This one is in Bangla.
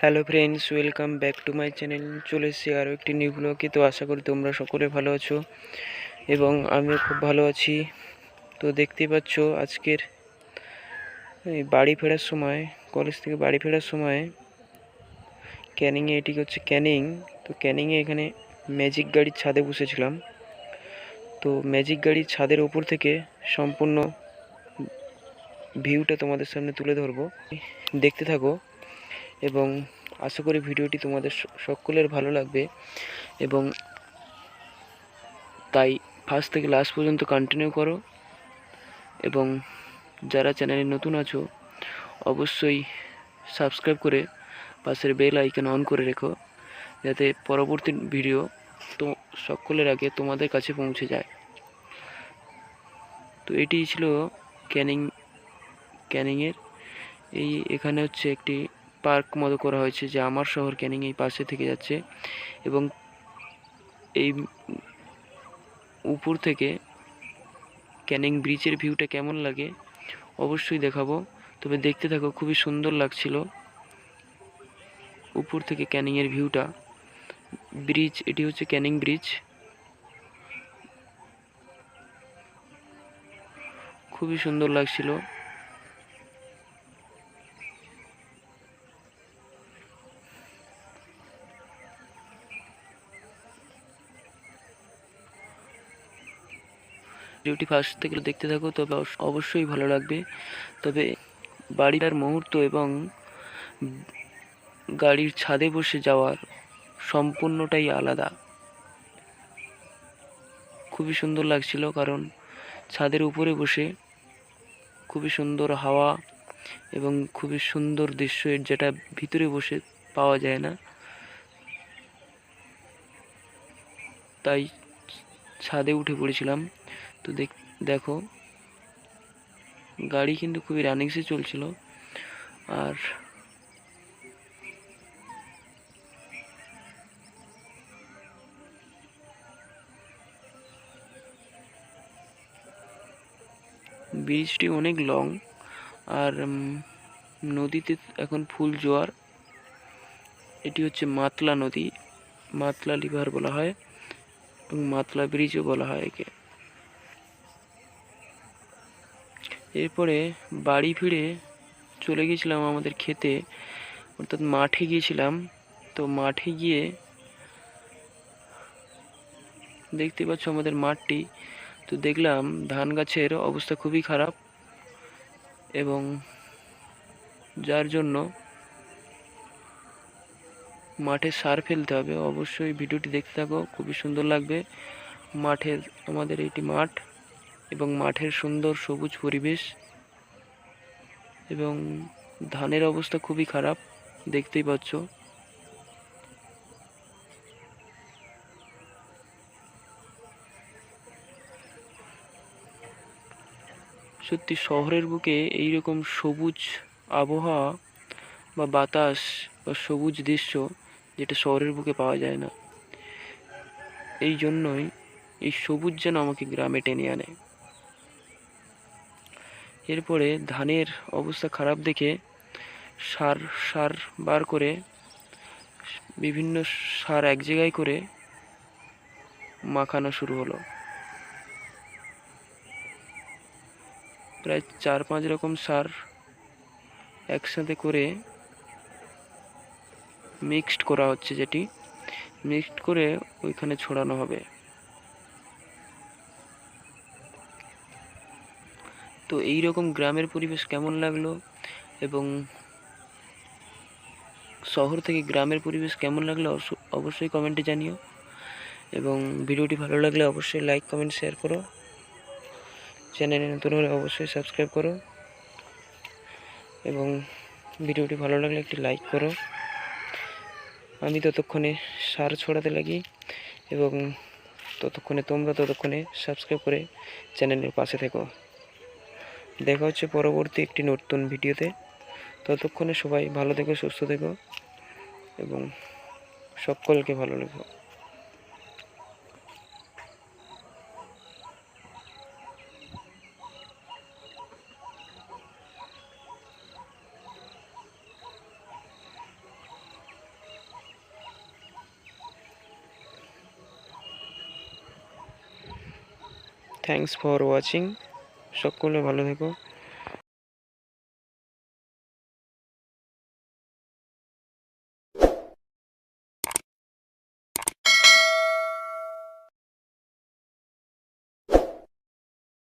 Hello friends welcome back to my channel চলে এসেছি আরও একটি নিউ তো আশা করি তোমরা সকলে ভালো আছো এবং আমিও খুব ভালো আছি। তো দেখতেই পাচ্ছ আজকের বাড়ি ফেরার সময় কলেজ থেকে বাড়ি ফেরার সময় ক্যানিংয়ে এটি হচ্ছে ক্যানিং তো ক্যানিংয়ে এখানে ম্যাজিক গাড়ির ছাদে বসেছিলাম। তো ম্যাজিক গাড়ির ছাদের ওপর থেকে সম্পূর্ণ ভিউটা তোমাদের সামনে তুলে ধরবো। দেখতে থাকো। এবং আশা করি ভিডিওটি তোমাদের সকলের ভালো লাগবে এবং তাই ফার্স্ট থেকে লাস্ট পর্যন্ত কন্টিনিউ করো এবং যারা চ্যানেলে নতুন আছো, অবশ্যই সাবস্ক্রাইব করে পাশের বেল আইকন অন করে রেখো, যাতে পরবর্তী ভিডিও তো সকলের আগে তোমাদের কাছে পৌঁছে যায়। তো এটি ছিল ক্যানিং ক্যানিংয়ের এই এখানে হচ্ছে একটি পার্ক মতো করা হয়েছে যে আমার শহর ক্যানিং এই পাশে থেকে যাচ্ছে এবং এই উপর থেকে ক্যানিং ব্রিজের ভিউটা কেমন লাগে অবশ্যই দেখাবো। তবে দেখতে থাকো, খুবই সুন্দর লাগছিল উপর থেকে ক্যানিংয়ের ভিউটা। ব্রিজ, এটি হচ্ছে ক্যানিং ব্রিজ। খুবই সুন্দর লাগছিল। ভিডিওটি ফার্স্ট থেকে দেখতে থাকো, তবে অবশ্যই ভালো লাগবে। তবে বাড়িটার মুহূর্ত এবং গাড়ির ছাদে বসে যাওয়ার সম্পূর্ণটাই আলাদা। খুবই সুন্দর লাগছিল কারণ ছাদের উপরে বসে খুবই সুন্দর হাওয়া এবং খুবই সুন্দর দৃশ্য যেটা ভিতরে বসে পাওয়া যায় না। তাই ছাদে উঠে পড়েছিলাম। তো দেখ, দেখো। গাড়ি কিন্তু খুবই রানিংসে চলছিল। আর ব্রিজটি অনেক লং। আর নদীতে এখন ফুল জোয়ার। এটি হচ্ছে মাতলা নদী। মাতলা লিভার বলা হয় এবং মাতলা ব্রিজও বলা হয় একে। এরপরে বাড়ি ফিরে চলে গেছিলাম আমাদের খেতে। অর্থাৎ মাঠে গিয়েছিলাম। তো মাঠে গিয়ে দেখতে পাচ্ছ আমাদের মাঠটি। তো দেখলাম ধান গাছের অবস্থা খুবই খারাপ এবং যার জন্য মাঠে সার ফেলতে হবে। অবশ্যই ভিডিওটি দেখতে থাকো, খুবই সুন্দর লাগবে। মাঠের, আমাদের এটি মাঠ। এবং মাঠের সুন্দর সবুজ পরিবেশ এবং ধানের অবস্থা খুবই খারাপ, দেখতেই পাচ্ছ। সত্যি শহরের বুকে এইরকম সবুজ আবহাওয়া বা বাতাস বা সবুজ দৃশ্য যেটা শহরের বুকে পাওয়া যায় না। এই জন্যই এই সবুজ যেন আমাকে গ্রামে টেনে আনে। এরপরে ধানের অবস্থা খারাপ দেখে সার সার বার করে, বিভিন্ন সার এক জায়গায় করে মাখানো শুরু হলো। প্রায় চার, পাঁচ রকম সার একসাথে করে মিক্সড করা হচ্ছে যেটি। মিক্সড করে ওইখানে ছড়ানো হবে। তো এই রকম গ্রামের পরিবেশ কেমন লাগল? এবং শহর থেকে গ্রামের পরিবেশ কেমন লাগল অবশ্য- অবশ্যই কমেন্টে জানিও। এবং ভিডিওটি ভালো লাগলে অবশ্যই লাইক, কমেন্ট, শেয়ার করো। চ্যানেলে নতুন হলে অবশ্যই সাবস্ক্রাইব করো। এবং ভিডিওটি ভালো লাগলে একটি লাইক করো। আমি ততক্ষণে সার ছড়াতে লাগি এবং ততক্ষণে তোমরা ততক্ষণে সাবস্ক্রাইব করে চ্যানেলের পাশে থেকো। দেখা হচ্ছে পরবর্তী একটি নতুন ভিডিওতে। ততক্ষণে সবাই ভালো থেকো, সুস্থ থেকো এবং সকলকে ভালো লেখো thanks for watching. সকলে ভালো থেকো